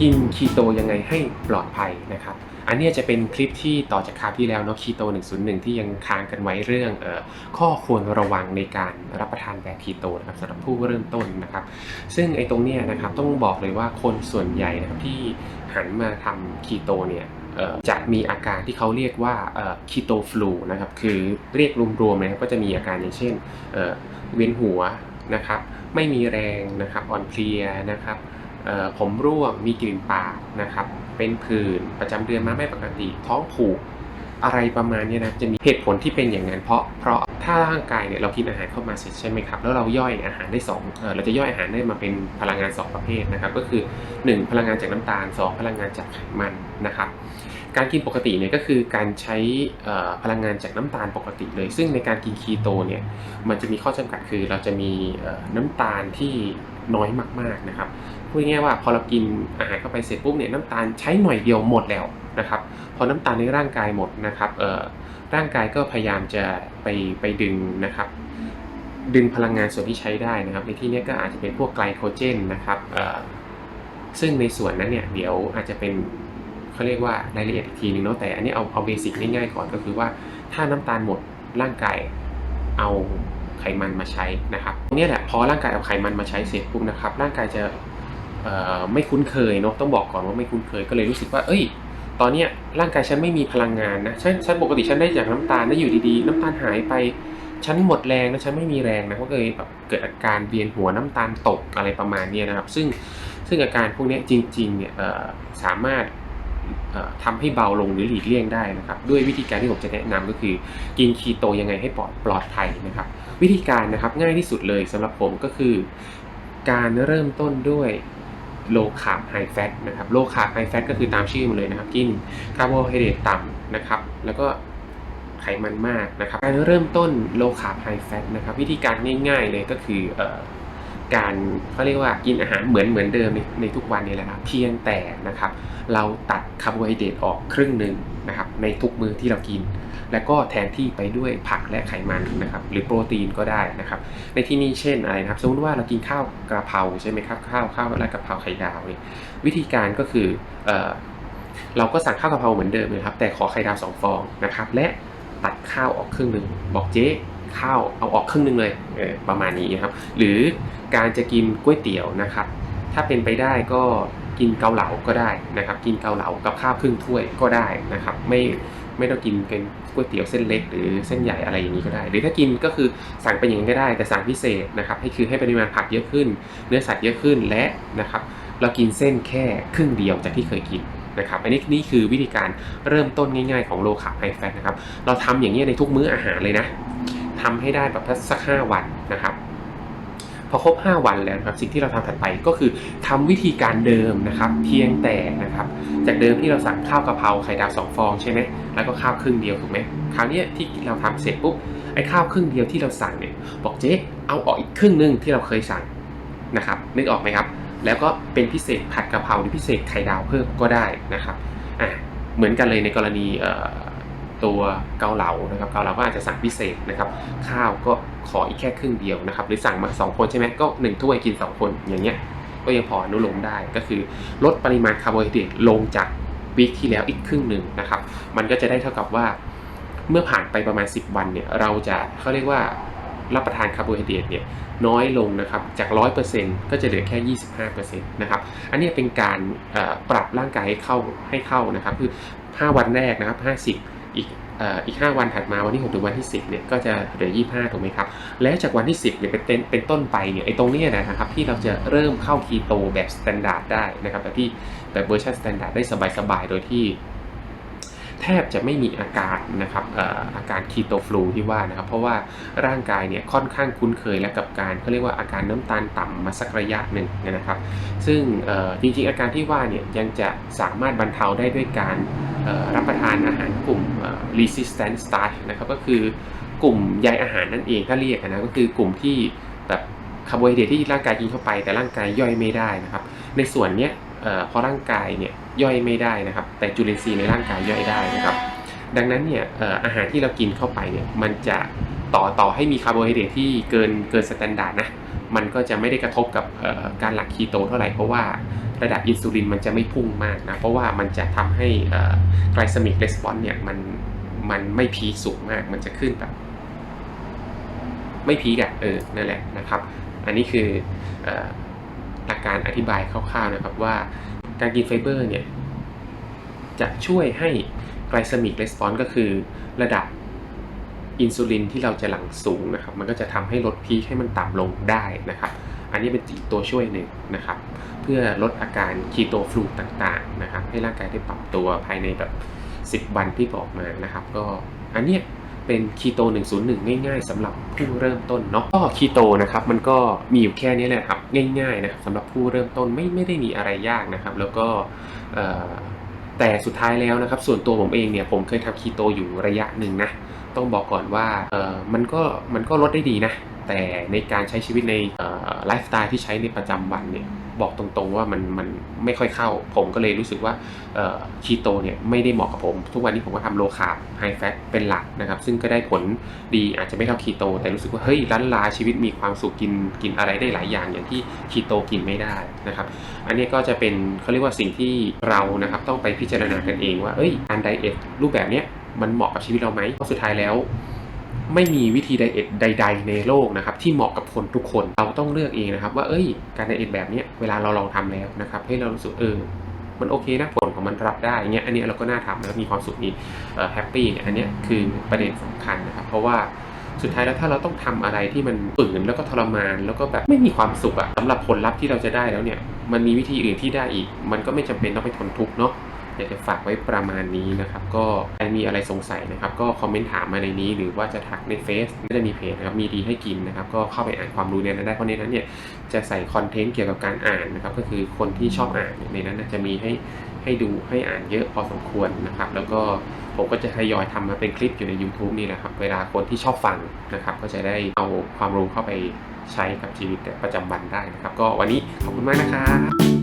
กินคีโตยังไงให้ปลอดภัยนะครับ อันเนี้ยจะเป็นคลิปที่ต่อจากคราวที่แล้วเนาะคีโต 101 ที่ยังค้างกันไว้เรื่องเออข้อควรระวังในการรับประทานแบบคีโตนะครับสำหรับผู้เริ่มต้นนะครับ ซึ่งไอ้ตรงเนี้ยนะครับต้องบอกเลยว่าคนส่วนใหญ่นะครับที่หันมาทำคีโตเนี่ยเอ่อจะมีอาการที่เขาเรียกว่าคีโตฟลูนะครับ คือเรียกรวมๆนะครับก็จะมีอาการอย่างเช่นเอ่อเวียนหัวนะครับ ไม่มีแรงนะครับ อ่อนเพลียนะครับ ผมร่วงมีกลิ่นปากนะครับเป็นผื่นประจำเดือนมาไม่ปกติ ท้องผูกอะไรประมาณนี้นะจะมีเหตุผลที่เป็นอย่างนั้นเพราะเพราะถ้าร่างกายเนี่ยเรากินอาหารเข้ามาเสร็จใช่ไหมครับแล้วเราย่อยอาหารได้สองเเราจะย่อยอาหารได้มาเป็นพลังงานสองประเภทนะครับก็คือ 1 พลังงานจากน้ำตาล 2 พลังงานจากไขมันนะครับการกินปกติเนี่ยก็คือการใช้พลังงานจากน้ำตาลปกติเลย ซึ่งในการกินคีโตเนี่ยมันจะมีข้อจำกัดคือเราจะมีน้ำตาลที่น้อยมากๆนะครับ พูดง่ายว่าพอเรากินอาหารเข้าไปเสร็จปุ๊บเนี่ยน้ำตาลใช้หน่อยเดียวหมดแล้วนะครับ พอน้ำตาลในร่างกายหมดนะครับเอ่อร่างกายก็พยายามจะไปไปดึงนะครับดึงพลังงานส่วนที่ใช้ได้นะครับ ในที่นี้ก็อาจจะเป็นพวกไกลโคเจนนะครับเอ่อซึ่งในส่วนนั้นเนี่ยเดี๋ยวอาจจะเป็นเขาเรียกว่ารายละเอียดอีกทีนึงเนาะแต่อันนี้เอาเอาเบสิกง่ายๆก่อนก็คือว่าถ้าน้ำตาลหมดร่างกายเอาไขมันมาใช้นะครับเนี่ยแหละพอร่างกายเอาไขมันมาใช้เสร็จปุ๊บนะครับ ร่างกายจะ ไม่คุ้นเคยเนาะต้องบอกก่อนว่าไม่คุ้นเคยก็เลยรู้สึกว่า เอ้ย ตอนเนี้ยร่างกายฉันไม่มีพลังงานนะฉันฉันปกติฉันได้จากน้ำตาลได้อยู่ดีๆ น้ำตาลหายไปฉันหมดแรงแล้วฉันไม่มีแรงนะก็เลยแบบเกิดอาการเวียนหัวน้ำตาลตกอะไรประมาณนี้นะครับ ซึ่งซึ่งอาการพวกนี้จริงๆเนี่ยสามารถเอ่อทำให้เบาลงหรือหลีกเลี่ยงได้นะครับ ด้วยวิธีการที่ผมจะแนะนำก็คือกินคีโตยังไงให้ปลอดปลอดภัยนะครับ วิธีการนะครับง่ายที่สุดเลยสำหรับผมก็คือ การเริ่มต้นด้วย โลคาร์บไฮแฟตนะครับโลคาร์บไฮแฟตก็คือตามชื่อมันเลยนะครับ กินคาร์โบไฮเดรตต่ำนะครับ แล้วก็ไขมันมากนะครับ การเริ่มต้นโลคาร์บไฮแฟตนะครับ วิธีการง่าย ๆ เลยก็คือเอ่อการเขาเรียกว่ากินอาหารเหมือนเหมือนเดิมในในทุกวันนี่แหละครับเพียงแต่นะครับ เราตัดคาร์โบไฮเดรตออกครึ่งหนึ่งนะครับในทุกมื้อที่เรากิน แล้วก็แทนที่ไปด้วยผักและไขมันนะครับหรือโปรตีนก็ได้นะครับ ในที่นี้เช่นอะไรนะครับ สมมติว่าเรากินข้าวกระเพราใช่ไหมครับข้าวข้าวและกระเพราไข่ดาวเนี่ยวิธีการก็คือเออเราก็สั่งข้าวกระเพราเหมือนเดิมเลยครับ แต่ขอไข่ดาวสองฟองนะครับและตัดข้าวออกครึ่งหนึ่งบอกเจ๊ข้าวเอาออกครึ่งหนึ่งเลยเออประมาณนี้นะครับ หรือการจะกินก๋วยเตี๋ยวนะครับ ถ้าเป็นไปได้ก็กินเกาเหลาก็ได้นะครับ กินเกาเหลากับข้าวครึ่งถ้วยก็ได้นะครับ ไม่ ไม่ต้องกินเป็นก๋วยเตี๋ยวเส้นเล็กหรือเส้นใหญ่อะไรอย่างนี้ก็ได้ หรือถ้ากินก็คือสั่งเป็นอย่างนี้ก็ได้ แต่สั่งพิเศษนะครับให้คือให้ปริมาณผักเยอะขึ้น เนื้อสัตว์เยอะขึ้นและนะครับเรากินเส้นแค่ครึ่งเดียวจากที่เคยกินนะครับอันนี้นี่คือวิธีการเริ่มต้นง่ายๆของโลคาร์บไฮแฟตนะครับเราทำอย่างนี้ในทุกมื้ออาหารเลยนะทำให้ได้แบบสักห้าวันนะครับ พอครบ 5 วันแล้วนะครับสิ่งที่เราทำถัดไปก็คือทำวิธีการเดิมนะครับ เพียงแต่นะครับจากเดิมที่เราสั่งข้าวกะเพราไข่ดาวสองฟองใช่ไหมแล้วก็ข้าวครึ่งเดียวถูกไหมคราวนี้ที่เราทำเสร็จปุ๊บไอ้ข้าวครึ่งเดียวที่เราสั่งเนี่ยบอกเจ๊เอาออกอีกครึ่งหนึงที่เราเคยสั่งนะครับนึกออกไหมครับแล้วก็เป็นพิเศษผัดกะเพราหรือพิเศษไข่ดาวเพิ่มก็ได้นะครับอะเหมือนกันเลยในกรณีเอ่อ ตัวเกาเหลานะครับเกาเหลาก็อาจจะสั่งพิเศษนะครับ ข้าวก็ขออีกแค่ครึ่งเดียวนะครับ หรือสั่งมา 2 คนใช่ไหมก็1ถ้วยกิน 2 คนอย่างเงี้ยก็ยังพออนุโลมได้ก็คือลดปริมาณคาร์โบไฮเดรตลงจากวีคที่แล้วอีกครึ่งหนึ่งนะครับ มันก็จะได้เท่ากับว่าเมื่อผ่านไปประมาณ 10 วันเนี่ยเราจะเขาเรียกว่ารับประทานคาร์โบไฮเดรตเนี่ยน้อยลงนะครับจาก 100%ก็จะเหลือแค่ 25%นะครับอันนี้เป็นการปรับร่างกายให้เข้าให้เข้านะครับคือ 5 วันแรกนะครับ50 อีกอีก 5 วันถัดมาวันที่6ถึงวันที่ 10เนี่ยก็จะเหลือ 25 ถูกไหมครับ แล้วจากวันที่ 10เนี่ยเป็นต้นเป็นต้นไปเนี่ยไอ้ตรงเนี้ยนะครับที่เราจะเริ่มเข้าคีโตแบบสแตนดาร์ดได้นะครับแบบที่แบบเวอร์ชันสแตนดาร์ดได้สบายๆ โดยที่ แทบจะไม่มีอาการนะครับอาการคีโตฟลูที่ว่านะครับเพราะว่าร่างกายเนี่ยค่อนข้างคุ้นเคยและกับการเขาเรียกว่าอาการน้ำตาลต่ำมาสักระยะหนึ่งนะครับ ซึ่งจริงๆอาการที่ว่าเนี่ยยังจะสามารถบรรเทาได้ด้วยการ รับประทานอาหารกลุ่ม resistant starch นะครับก็คือกลุ่มใยอาหารนั่นเองถ้าเรียกนะก็คือกลุ่มที่แบบคาร์โบไฮเดรตที่ร่างกายกินเข้าไป แต่ร่างกายย่อยไม่ได้นะครับ ในส่วนเนี้ยพอร่างกายเนี่ยย่อยไม่ได้นะครับ แต่จุลินทรีย์ในร่างกายย่อยได้นะครับ ดังนั้นเนี่ยเอ่ออาหารที่เรากินเข้าไปเนี่ยมันจะต่อต่อให้มีคาร์โบไฮเดรตที่เกินเกินสแตนดาร์ดนะ มันก็จะไม่ได้กระทบกับการหลักคีโตเท่าไหร่เพราะว่าระดับอินซูลินมันจะไม่พุ่งมากนะเพราะว่ามันจะทำให้ไกลซมิกเรสปอนส์เนี่ยมันมันไม่พีสูงมาก มันจะขึ้นแบบ ไม่พีกอะเออนั่นแหละนะครับ อันนี้คือออหลักการอธิบายคร่าวๆนะครับว่าการกินไฟเบอร์เนี่ยจะช่วยให้ไกล c มิกเรสปอนส์ก็คือระดับ อินซูลินที่เราจะหลั่งสูงนะครับ มันก็จะทำให้ลดพีคให้มันต่ำลงได้นะครับ อันนี้เป็นตัวช่วยหนึ่งนะครับ เพื่อลดอาการคีโตฟลูต่างๆนะครับ ให้ร่างกายได้ปรับตัวภายในแบบ 10 วันที่บอกมานะครับ ก็อันเนี้ยเป็นคีโต 101 ง่าย ๆสำหรับผู้เริ่มต้นเนาะก็คีโตนะครับมันก็มีอยู่แค่นี้แหละครับง่ายๆนะครับสำหรับผู้เริ่มต้นไม่ไม่ได้มีอะไรยากนะครับ แล้วก็เอ่อแต่สุดท้ายแล้วนะครับ ส่วนตัวผมเองเนี่ยผมเคยทำคีโตอยู่ระยะหนึ่งนะ ต้องบอกก่อนว่าเออมันก็มันก็ลดได้ดีนะ แต่ในการใช้ชีวิตในไลฟ์สไตล์ที่ใช้ในประจำวันเนี่ยบอกตรงๆว่ามันมันไม่ค่อยเข้า ผมก็เลยรู้สึกว่าคีโตเนี่ยไม่ได้เหมาะกับผม ทุกวันนี้ผมก็ทำโลคาร์บไฮแฟตเป็นหลักนะครับ ซึ่งก็ได้ผลดีอาจจะไม่เท่าคีโต แต่รู้สึกว่า เฮ้ยล้านลาชีวิตมีความสุขกินกินอะไรได้หลายอย่างอย่างที่คีโตกินไม่ได้นะครับ อันนี้ก็จะเป็นเขาเรียกว่าสิ่งที่เรานะครับต้องไปพิจารณากันเองว่าเอ้ยการไดเอทรูปแบบเนี้ย มันเหมาะกับชีวิตเราไหมเพราะสุดท้ายแล้ว ไม่มีวิธีไดเอทใด ๆ ในโลกนะครับที่เหมาะกับคนทุกคนเราต้องเลือกเองนะครับ ว่าเอ้ย การไดเอทแบบนี้เวลาเราลองทำแล้วนะครับให้เรารู้สึกเออมันโอเคนะผลของมันรับได้เงี้ยอันนี้เราก็น่าทำแล้วมีความสุขมีแฮปปี้เนี่ยอันนี้คือประเด็นสำคัญนะครับเพราะว่าสุดท้ายแล้วถ้าเราต้องทำอะไรที่มันฝืนแล้วก็ทรมาน แล้วก็แบบไม่มีความสุขอะสำหรับผลลัพธ์ที่เราจะได้แล้วเนี่ย มันมีวิธีอื่นที่ได้อีก มันก็ไม่จำเป็นต้องไปทนทุกข์เนาะ อยากจะฝากไว้ประมาณนี้นะครับ ก็ใครมีอะไรสงสัยนะครับ ก็คอมเมนต์ถามมาในนี้ หรือว่าจะทักในเฟซก็จะมีเพจนะครับมีดีให้กินนะครับ ก็เข้าไปอ่านความรู้ในนั้นได้เพราะในนั้นเนี่ยจะใส่คอนเทนต์เกี่ยวกับการอ่านนะครับ ก็คือคนที่ชอบอ่านในนั้นจะมีให้ให้ดูให้อ่านเยอะพอสมควรนะครับ แล้วก็ผมก็จะทยอยทำมาเป็นคลิปอยู่ใน YouTube นี่แหละครับ เวลาคนที่ชอบฟังนะครับ ก็จะได้เอาความรู้เข้าไปใช้กับชีวิตประจำวันได้นะครับ ก็วันนี้ขอบคุณมากนะครับ